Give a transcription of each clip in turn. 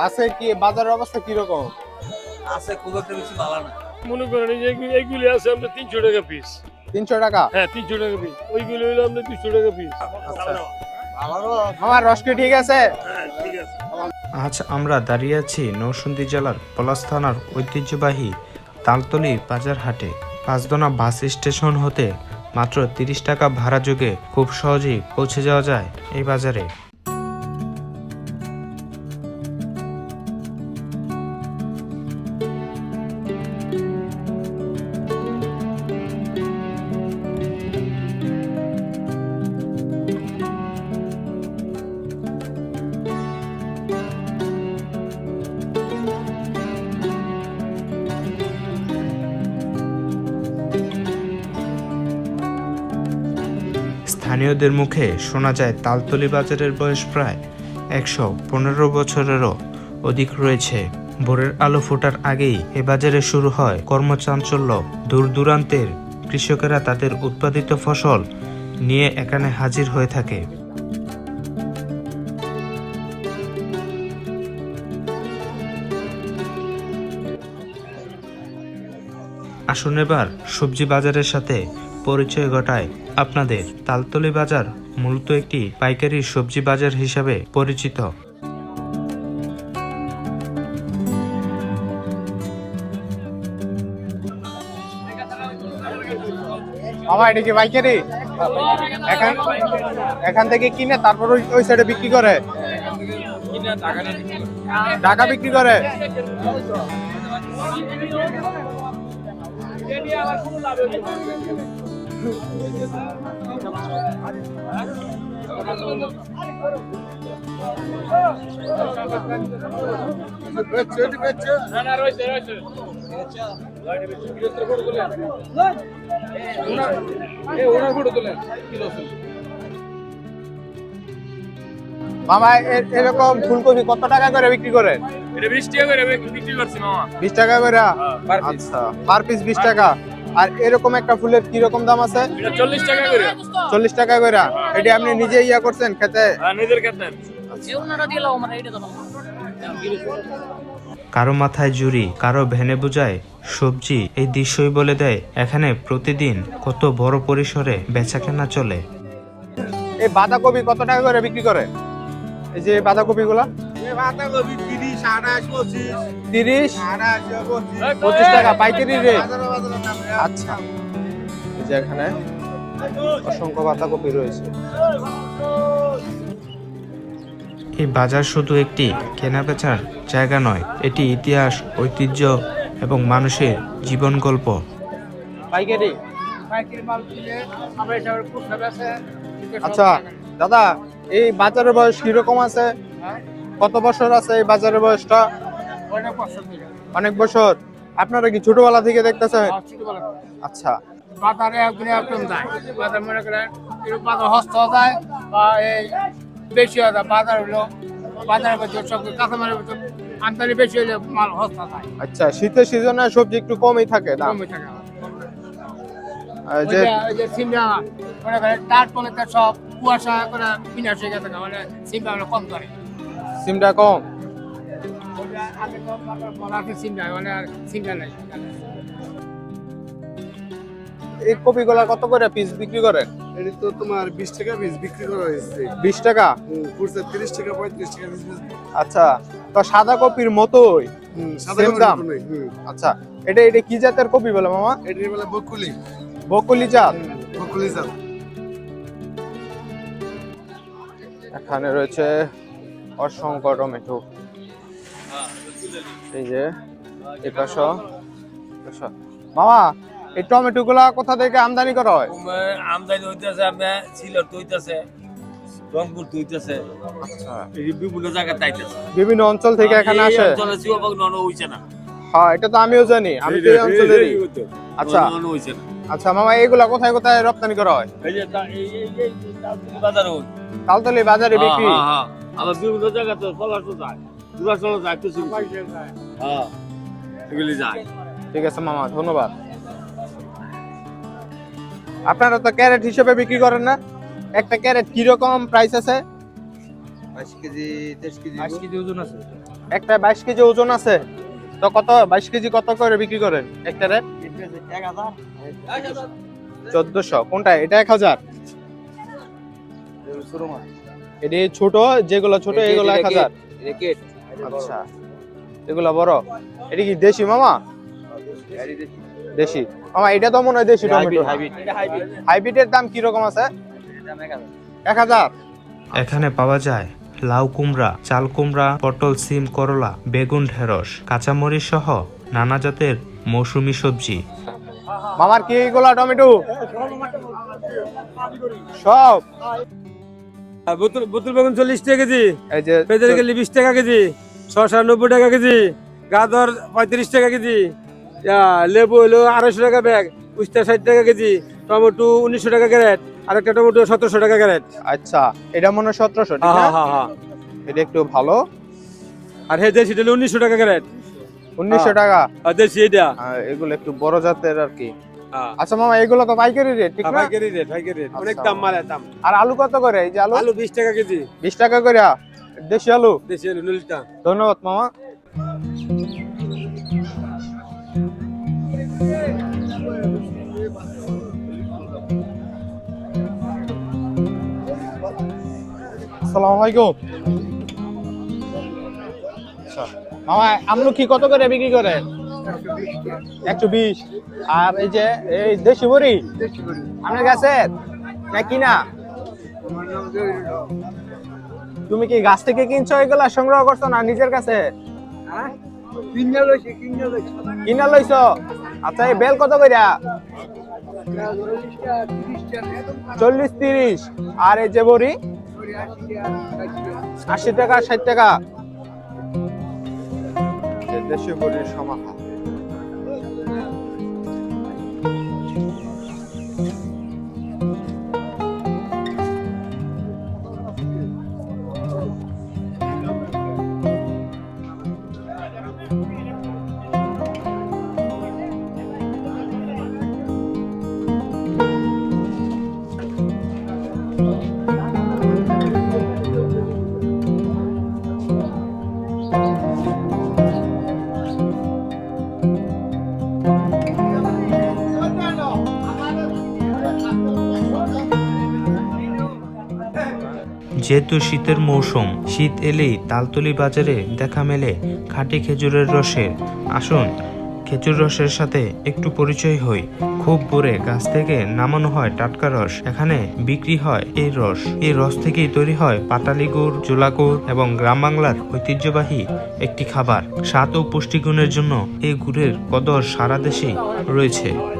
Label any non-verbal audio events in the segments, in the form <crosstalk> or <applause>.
আচ্ছা আছে কি বাজারের অবস্থা কীরকম? আছে খুব একটা বেশি ভালো না। মনে করেন এই যে এগুলি- এইগুলি আছে আপনার তিনশো টাকা পিস তিনশো টাকা? হ্যাঁ তিনশো টাকা পিস ওইগুলি হলো আপনার দুশো টাকা পিস আচ্ছা আমার রস। ঠিক আছে। হ্যাঁ আজ আমরা দাঁড়িয়ে আছি নরসিংদী জেলার পলাশ থানার ঐতিহ্যবাহী তালতলি বাজার হাটে পাঁচদোনা বাস স্টেশন হতে মাত্র তিরিশ টাকা ভাড়া যোগে খুব সহজেই পৌঁছে যাওয়া যায় এই বাজারে। স্থানীয়দের মুখে শোনা যায়, তালতলি বাজারের বয়স প্রায় একশো পনেরো বছরেরও অধিক রয়েছে। ভোরের আলো ফোটার আগেই এ বাজারে শুরু হয় কর্মচাঞ্চল্য। দূর দূরান্তের কৃষকেরা তাদের উৎপাদিত ফসল নিয়ে এখানে হাজির হয়ে থাকে। আসুন এবার সবজি বাজারের সাথে পরিচয় ঘটায়। আপনাদের তালতলি বাজার মূলত একটি পাইকারি সবজি বাজার হিসাবে পরিচিত। মামা এটা কি পাইকারি? এখান এখান থেকে কিনে তারপর ওই সাইডে বিক্রি করে? টাকা বিক্রি করে? মামা এরকম ফুলকপি কত টাকা করে বিক্রি করে এটা বিশ টাকা করে বিক্রি করছি মামা। বিশ টাকা করে? আচ্ছা পার পিস বিশ টাকা। আর এরকম একটা ফুলের কি রকম দাম আছে? চল্লিশ টাকা করে। চল্লিশ টাকা করে। এটি আপনি নিজে ইয়া করছেন খেতে? নিজের ক্ষেত্রে কারও মাথায় জুড়ি কারও ভেনে বোঝায় সবজি এই দৃশ্যই বলে দেয় এখানে প্রতিদিন কত বড় পরিসরে বেচাকেনা চলে। এই বাঁধাকপি কত টাকা করে বিক্রি করে? এই যে বাঁধাকপি গুলা বাঁধাকপি তিরিশ? পঁচিশ। টাকা পাইকারি রেট আচ্ছা। এই যে এখানে অসংখ্য রয়েছে। এই বাজার শুধু একটি কেনাবেচার জায়গা নয় এটি ইতিহাস ঐতিহ্য এবং মানুষের জীবন গল্প। পাইকারি। আচ্ছা দাদা এই বাজারের বয়স কীরকম আছে? কত বছর আছে এই বাজারের বয়সটা? অনেক বছর। আপনারা কি ছোটবেলা থেকে দেখতেছেন? আচ্ছা। বাজারে একদিন একদম যায়। বাজার মনে করেন বাজার হস্ত যায় বা এই বেশি হয় বাজার হলো বাজারের ভিতর সব কাঁচামালের ভিতর আমদানি বেশি হলে মাল হস্ত যায়। আচ্ছা শীতের সিজনে সবজি একটু কমই থাকে দাম কমে থাকে। যে যে সিমলা মনে করেন তার পনেতে সব কুয়াশা করে বিনাশ হয়ে গেছে মানে সিমলা কম করে সিমটা কম? এই কপিগুলা কত করে পিস বিক্রি করেন এটি তো তোমার বিশ টাকা পিস বিক্রি করা হয়েছে। বিশ টাকা? তিরিশ টাকা পঁয়ত্রিশ টাকা পিস আচ্ছা তো সাদা কপির মতোই? দাম? আচ্ছা এটা এটা কি জাতের কপি বলে মামা? এটি বলে বকুলি। বকুলি জাত। বকুলি জাত। এখানে রয়েছে অসংখ্য টমেটো। এই যে এপাশো। মামা এই টমেটো গুলা কোথা থেকে আমদানি করা হয়? আমদানি হইতেছে আপনার সিলট হইতেছে রংপুর হইতেছে আচ্ছা। বিভিন্ন জায়গায় তাইতেছে। বিভিন্ন অঞ্চল থেকে এখানে আসে? চলে শিববাগ নন হইছে না। হ্যাঁ এটা তো আমিও জানি আমি তো এই অঞ্চলেরই আচ্ছা। নন হইছে না। আচ্ছা মামা এইগুলা কোথায় কোথায় রপ্তানি করা হয়? এই যে এই এই এই তালতলি বাজার তালতলি বাজারে বিক্রি? হ্যাঁ, হ্যাঁ, হ্যাঁ। আবার বিভিন্ন জায়গায় তো পলাশ যায় দুরা যায় কিছু। হ্যাঁ এগুলি যায়। ঠিক আছে মামা ধন্যবাদ। আপনারা তো ক্যারেট হিসেবে বিক্রি করেন না? একটা ক্যারেট কি রকম প্রাইস আছে? বাইশ কেজি তেইশ কেজি। আজকে ওজন আছে একটা বাইশ কেজি ওজন আছে। তো কত বাইশ কেজি কত করে বিক্রি করেন একটারে চোদ্দশো। কোনটা? এটা এক হাজার। এটি ছোট যেগুলো ছোট এগুলো এক হাজার। আচ্ছা। এগুলো বড়। এটা কি দেশি মামা? দেশি। মামা এটা তো মনে হয় দেশি টমেটো। হাইব্রিডের দাম কি রকম আছে? এক হাজার। এখানে পাওয়া যায় লাউ কুমড়া চাল কুমড়া পটল সিম করলা বেগুন ঢেঁড়স কাঁচামরিচ সহ নানা জাতের মৌসুমী সবজি। মামার কি এগুলা টমেটো? সব। বোতল বেগুন চল্লিশ টাকা কেজি। এই যে পেঁয়াজের কেজি বিশ টাকা কেজি। শসা নব্বই টাকা কেজি। গাজর পঁয়ত্রিশ টাকা কেজি। লেবু হলো আড়াইশো টাকা ব্যাগ। উস্তা ষাট টাকা কেজি। টমেটো উনিশশো টাকা ক্যারেট। আর একটা টমেটো সতেরোশো টাকা ক্যারেট। আচ্ছা এটা মনে হয় সতেরোশো হ্যাঁ হ্যাঁ হ্যাঁ এটা একটু ভালো। আর হে দেশি হলো উনিশশো টাকা ক্যারেট। উনিশশো টাকা। দেশি এটা। এগুলো একটু বড় জাতের আর কি। আচ্ছা মামা এগুলো তো পাইকারি রেট ঠিক না? পাইকারি রেট পাইকারি রেট অনেক আচ্ছা। দাম মালের দাম আর আলু কত করে? এই যে আলু? আলু বিশ টাকা কেজি। বিশ টাকা করে দেশি আলু? দেশি আলু নুলটা ধন্যবাদ মামা। আসসালামু আলাইকুম। আচ্ছা। মামা আমলকি কত করে বিক্রি করে? একশো বিশ। আর এই যে, এই দেশি বড়ি আপনার কাছে? না কিনা? তুমি কি গাছ থেকে কিনছো এগুলা সংগ্রহ করছ না নিজের কাছে? কিনা লইছো? আচ্ছা এই বেল কত কইরা? চল্লিশ তিরিশ। আর এই যে বড়ি আশি টাকা, ষাট টাকা। যে দেশি বড়ির সমাহার। যেহেতু শীতের মৌসুম, শীত এলেই তালতলি বাজারে দেখা মেলে খাঁটি খেজুরের রসের। আসুন, খেজুর রসের সাথে একটু পরিচয় হই। খুব ভোরে গাছ থেকে নামানো হয় টাটকা রস, এখানে বিক্রি হয় এই রস। এই রস থেকেই তৈরি হয় পাটালি গুড়, জোলা গুড় এবং গ্রাম বাংলার ঐতিহ্যবাহী একটি খাবার। স্বাদ ও পুষ্টিগুণের জন্য এই গুড়ের কদর সারা দেশেই রয়েছে।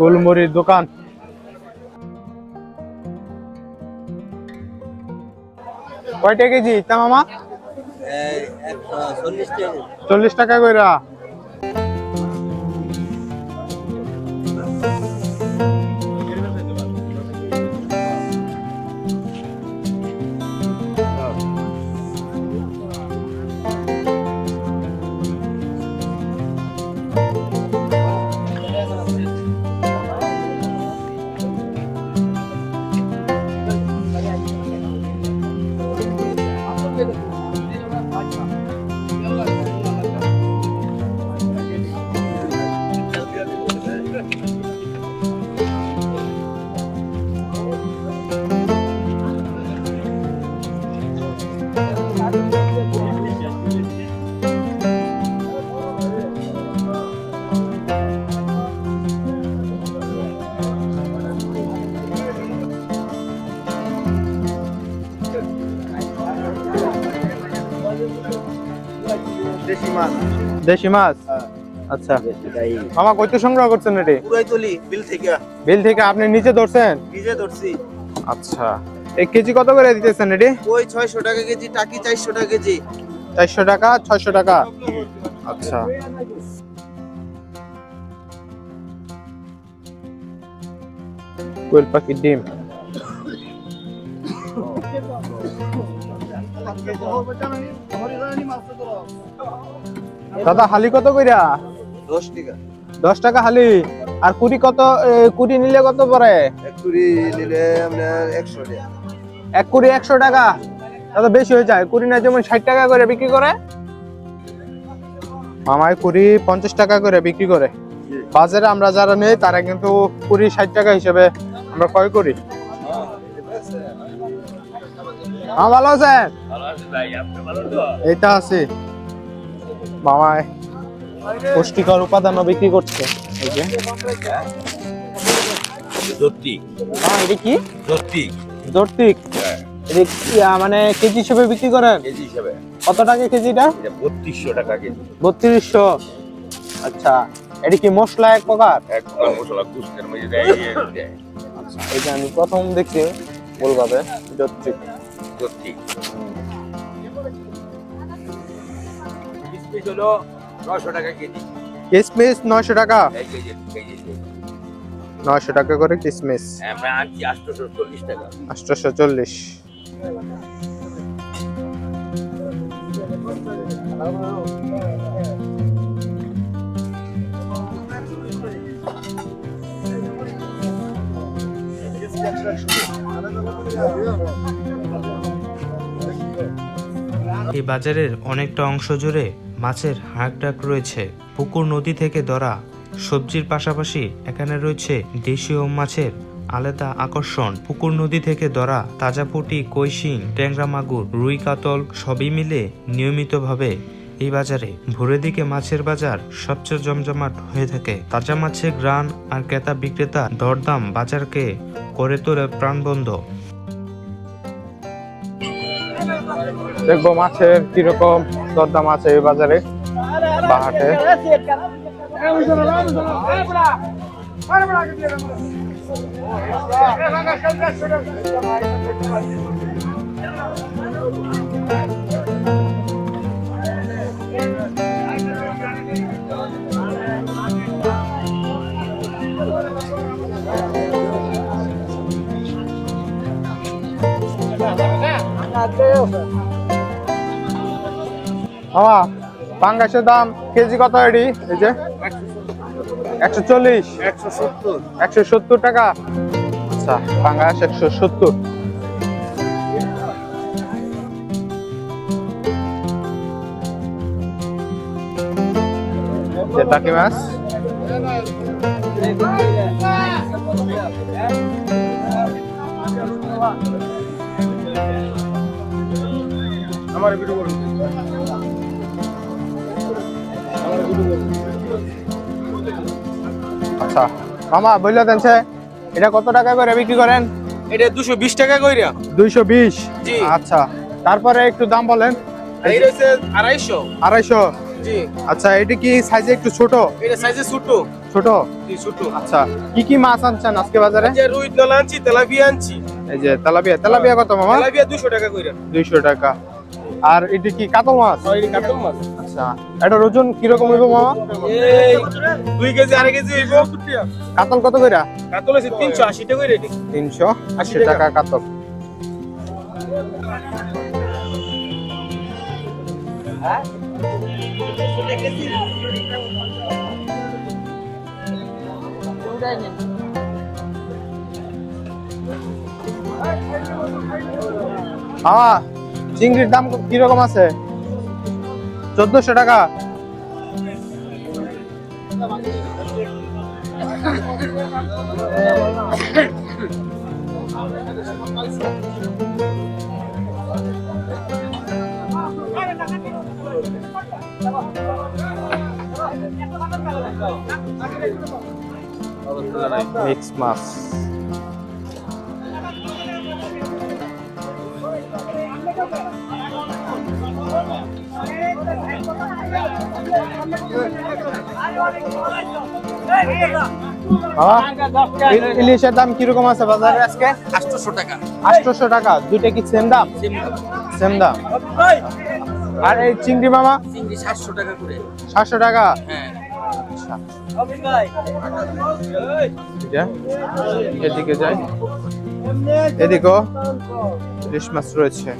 গোলমরির দোকান। কয়টা কেজি তা মামা? চল্লিশ টাকা কইরা। দেশি মাছ? আচ্ছা। মামা কত সংগ্রহ করছেন এটি? পুরাই তলি বিল থেকে। বিল থেকে আপনি নিচে ধরছেন? নিজে ধরছি। আচ্ছা। এক কেজি কত করে দিতেছেন এটি? ওই ছয়শো টাকা কেজি টাকি চারশো টাকা কেজি। চারশো টাকা ছয়শো টাকা? আচ্ছা। কোয়েল পাখির ডিম। <laughs> দাদা হালি কত কইরা? দশ টাকা। দশ টাকা হালি। আর কুড়ি কত কুড়ি নিলে কত পরে এক কুড়ি নিলে আপনার একশো টাকা। এক কুড়ি একশো টাকা? দাদা বেশি হয়ে যায়। কুড়ি না যেমন ষাট টাকা করে বিক্রি করে মামায় কুড়ি পঞ্চাশ টাকা করে বিক্রি করে। বাজারে আমরা যারা নেই তারা কিন্তু কুড়ি ষাট টাকা হিসেবে আমরা ক্রয় করি। হ্যাঁ ভালো আছেন? ভালো আছে ভালো তো? এইটা আছে। মামায় পুষ্টিকর উপাদানও বিক্রি করছে। এই যে। হ্যাঁ এটা কি? জর্তিক হ্যাঁ। মানে কেজি হিসেবে বিক্রি করেন? কেজি হিসাবে। কত টাকা কেজিটা? বত্রিশশো টাকা কেজি। বত্রিশশো। আচ্ছা এটা কি মশলা এক প্রকার? এক প্রকার মশলা কুস্কের মধ্যে দেয় ইয়ে আচ্ছা এটা আমি প্রথম দেখছি বলভাবে জর্তিক কিসমিস হলো নশো টাকা কেজি। কিসমিস নয়শো টাকা? নয়শো টাকা করে কিসমিস। আমরা আনছি আটশোশো চল্লিশ টাকা। আটশোশো চল্লিশ। এই বাজারের অনেকটা অংশ জুড়ে মাছের হাঁক ডাক রয়েছে। পুকুর নদী থেকে ধরা সবজির পাশাপাশি এখানে রয়েছে দেশীয় মাছের আলাদা আকর্ষণ। পুকুর নদী থেকে ধরা তাজা পুঁটি কৈশিং ট্যাংরা মাগুর, রুই কাতল সবই মিলে নিয়মিতভাবে এই বাজারে ভোরের দিকে মাছের বাজার সবচেয়ে জমজমাট হয়ে থাকে। তাজা মাছের গ্রান আর ক্রেতা বিক্রেতা দরদাম বাজারকে করে তোলে প্রাণবন্ধ দেখব মাছের কীরকম দরদাম আছে এই বাজারে বাহাটে। মামা পাঙ্গাসের দাম কেজি কত এডি? এই যে। একশো চল্লিশ। একশো সত্তর টাকা। আচ্ছা পাঙ্গাস একশো সত্তর। টাকি মাছ। আমার ভিডিও আচ্ছা। মামা বললে দেন এটা কত টাকা করে বিক্রি করেন? এটা দুশো বিশ টাকা কইরা। দুইশো বিশ? জি। আচ্ছা। তারপরে একটু দাম বলেন। এই রয়েছে জি। আচ্ছা এটা কি সাইজে একটু ছোট? এটা সাইজে ছোট। ছোট? জি ছোট। আচ্ছা। কি কি মাছ আনছেন আজকে বাজারে? যে রুই দলা আনছি তেলাপিয়া আনছি। এই যে তেলাপিয়া। তেলাপিয়া কত মামা? তেলাপিয়া দুশো টাকা কইরা। দুইশো টাকা। আর এটা কি কাতল মাছ? কাটল মাছ। আচ্ছা এটার ওজন কীরকম হইব মামা? এই দুই কেজি আড়াই কেজি হইব। কাতল কত কইরা? কাতল আছে তিনশো আশি টাকা কইরা এটি। তিনশো আশি টাকা। কাতল। মামা চিংড়ির দাম কীরকম আছে? চোদ্দশো টাকা। মিক্স মাছ। বাবা ইল- ইলিশের দাম কীরকম আছে বাজারে? আজকে আটশোশো টাকা। আটশোশো টাকা দুইটা কি সেম দাম? সেম দাম। আর এই চিংড়ি মামা? চিংড়ি সাতশো টাকা করে। সাতশো টাকা? হ্যাঁ। আচ্ছা। এদিকে যাই। এদিকেও ইলিশ মাছ রয়েছে।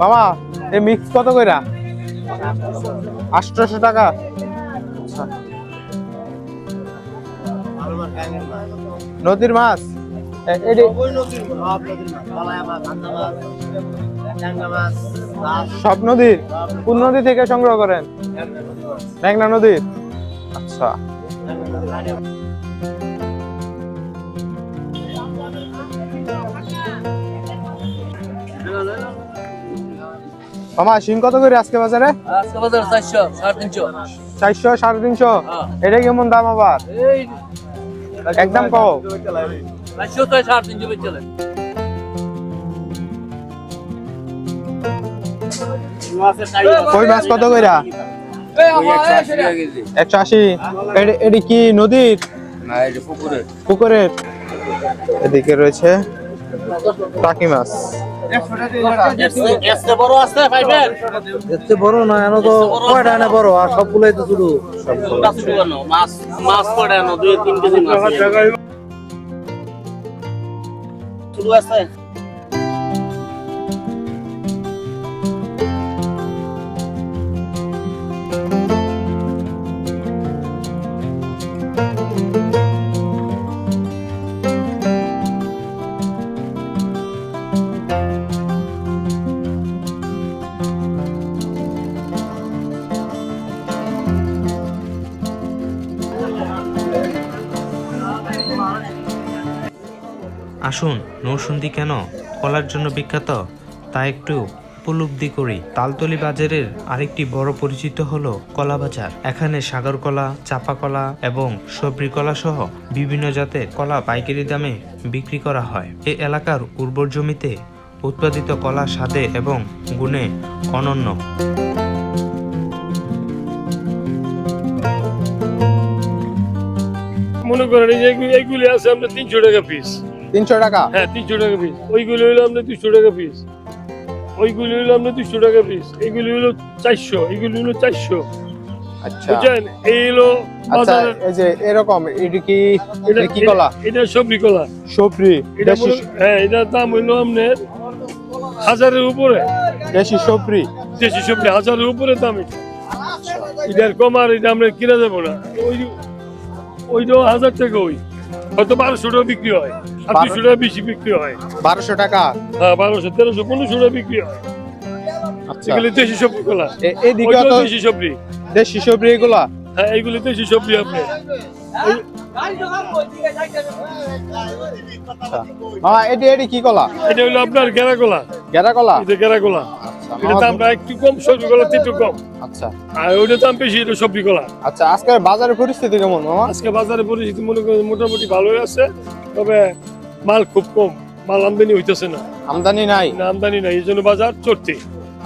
মামা এই মিক্স কত কইরা? আটশোশো টাকা। নদীর মাছ? সব নদীর কোন নদী থেকে সংগ্রহ করেন? মেঘনা নদীর? আচ্ছা। মামা শিং কত করে আজকে বাজারে? আজকে বাজার চারশো সাড়ে তিনশো। চারশো সাড়ে তিনশো? এটা কেমন দাম আবার? একদম কম চারশো তাই সাড়ে তিনশো বেচে কই মাছ কত কইরা? একশো আশি। এডি- এডি কি নদীর? না পুকুরের। এদিকে রয়েছে। টাকি মাছ। বড় আছে ফাইভের এতে বড় না এন তো কয়টা এনে বড়? আর সবগুলাই তো শুধু। মাছ মাছ পড়ে দুই তিন কেজি মাছ। শুরু আছে? আসুন কেন? কলার জন্য বিখ্যাত? তা একটু উপলব্ধি করি। তালতলি বাজারের আরেকটি বড় পরিচিত হলো কলা বাজার। এখানে সাগর কলা, চাপা কলা এবং সবরি কলা সহ বিভিন্ন জাতের কলা পাইকারি দামে বিক্রি করা হয়। এ এলাকার উর্বর জমিতে উৎপাদিত কলা স্বাদে এবং গুণে অনন্য। মনে করেন এইগুলি আছে আপনার তিনশো টাকা পিস তিনশো টাকা? হ্যাঁ তিনশো টাকা পিস ওইগুলি হলো আপনার দুশো টাকা পিস ওইগুলি হলো আপনার দুশো টাকা পিস এইগুলি হলো চারশো এইগুলি হলো চারশো। আচ্ছা। বুঝছেন? এই হলো আচ্ছা এই যে এরকম এটা কি এটা কি কলা? এটা সবজি কলা। সবরি এটা হ্যাঁ এটার দাম আপনার হাজারের উপরে। দেশি সবরি দেশি সবজি হাজারের উপরে দাম এটা। এটার কম আর এটা আমরা কিনা যাব না। ওই ওইটাও হাজার টাকা ওই। হয়তো বারোশো টাকা বিক্রি হয়। দুশো টাকা বেশি বিক্রি হয়। বারোশো টাকা? হ্যাঁ বারোশো তেরোশো পনেরোশো টাকা বিক্রি হয়। এগুলি দেশি সবজি কলা এ- এদিকে ওইটাও তো দেশি সবজি। দেশি সবরি এগুলা? এইগুলি দেশি সবজি আপনি। এই- মামা এটি এটি কি কলা? এটা হলো আপনার গেরা কলা। গেরা কলা? এটা গেরা কলা। এটা দামটা একটু কম সবজি কলা একটু কম। আচ্ছা। আর দাম বেশি এটা সবজি কলা। আচ্ছা আজকে বাজারের পরিস্থিতি কেমন আজকে বাজারে পরিস্থিতি মনে মোটামুটি ভালোই আছে। তবে মাল খুব কম মাল আমদানি হইতেছে না। আমদানি নাই? না আমদানি নাই এই জন্য বাজার চড়তে।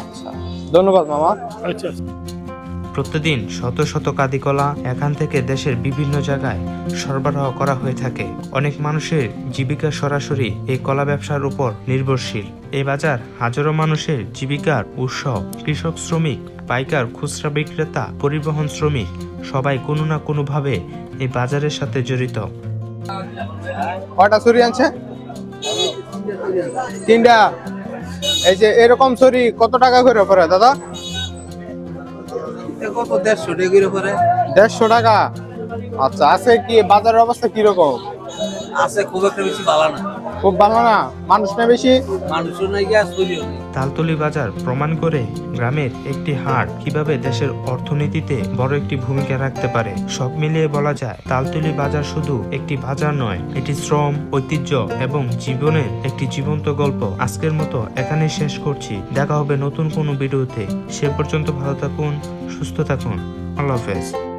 আচ্ছা ধন্যবাদ মামা। আচ্ছা প্রতিদিন শত শত কাদিকলা এখান থেকে দেশের বিভিন্ন জায়গায় সরবরাহ করা হয়ে থাকে। অনেক মানুষের জীবিকা সরাসরি এই কলা ব্যবসার উপর নির্ভরশীল। এই বাজার হাজারো মানুষের জীবিকার উৎস। কৃষক শ্রমিক পাইকার খুচরা বিক্রেতা পরিবহন শ্রমিক সবাই কোনো না কোনোভাবে এই বাজারের সাথে জড়িত। কয়টা ছুরি আনছে? তিনটা। এই যে এরকম ছুরি কত টাকা করে পরে দাদা? কত দেড়শো টাকা করে দেড়শো টাকা? আচ্ছা আছে কি বাজারের অবস্থা কীরকম? আছে খুব একটা বেশি ভালো না। খুব ভালো না? মানুষ না বেশি? মানুষও নাই গিয়া চলিও নেই। তালতলি বাজার প্রমাণ করে গ্রামের একটি হাট কীভাবে দেশের অর্থনীতিতে বড় একটি ভূমিকা রাখতে পারে। সব মিলিয়ে বলা যায় তালতলি বাজার শুধু একটি বাজার নয় এটি শ্রম ঐতিহ্য এবং জীবনের একটি জীবন্ত গল্প। আজকের মতো এখানে শেষ করছি। দেখা হবে নতুন কোনো ভিডিওতে। সে পর্যন্ত ভালো থাকুন সুস্থ থাকুন। আল্লাহ হাফেজ।